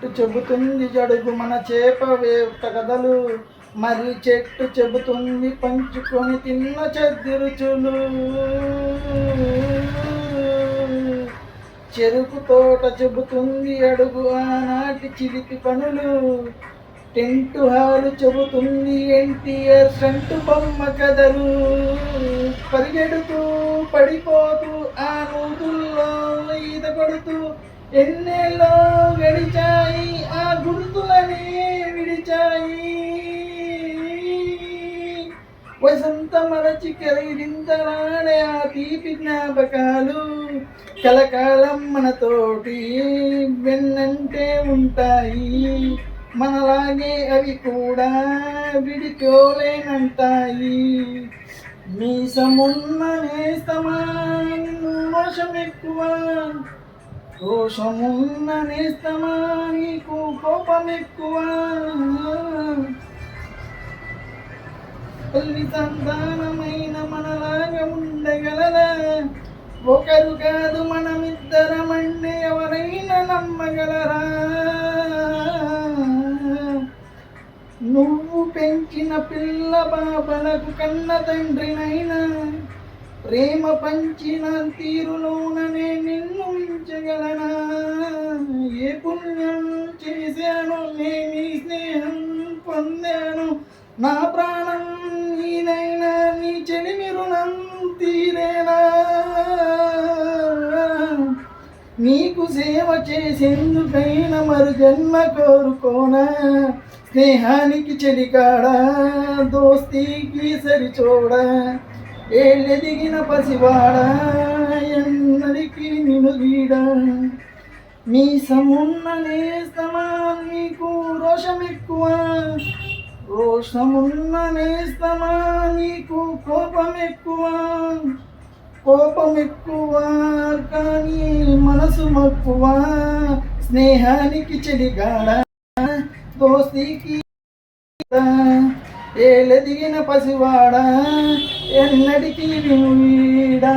చెట్టు చెబుతుంది జడుగు మన చేప వేత కథలు మరి చెట్టు చెబుతుంది పంచుకొని తిన్న చెద్ది రుచులు చెరుకు తోట చెబుతుంది అడుగు ఆనాటి చిలిపి పనులు. టెంటు హాలు చెబుతుంది ఎన్టీఆర్ సంటు బొమ్మ కథలు పరిగెడుతూ పడిపోతూ ఆ నూతుల్లో ఈత కొడుతూ ఎన్నెల్లో గడిచాయి ఆ గుర్తులనే విడిచాయి. వసంత మరచి కలిగింతలాడే ఆ తీపి జ్ఞాపకాలు కలకాలం మనతోటి వెన్నంటే ఉంటాయి. మనలాగే అవి కూడా విడిపోలేనంటాయి మీసమున్న నేస్తమా నిన్ను ఎక్కువ దోషమున్న నేస్తమా నీకు కోపం ఎక్కువ తల్లి సంతానమైన మనలాగా ఉండగలరా ఒకరు కాదు మనమిద్దరమంటే ఎవరైనా నమ్మగలరా? నువ్వు పెంచిన పిల్ల బాబలకు కన్న తండ్రినైనా ప్రేమ పంచిన తీరులోననే నిన్ను పొందాను నేను స్నేహం పొందాను. నా ప్రాణం నీనైనా నీ చెలిమి రుణం తీరేనా? నీకు సేవ చేసేందుకైనా మరు జన్మ కోరుకోనా? స్నేహానికి చెలికాడా దోస్తీకి సరిచోడా ఏళ్ళెదిగిన పసివాడా? ఎన్నడికి నిను వీడా? మీ సమున్న నేస్తమా నీకు రోషం ఎక్కువ రోషమున్న నేస్తమా నీకు కోపం ఎక్కువ కోపం ఎక్కువ కానీ మనసు మక్కువ. స్నేహానికి చెడిగాడ దోస్తీకి ఏలదిగిన పసివాడ ఎన్నటికీ వినువీడా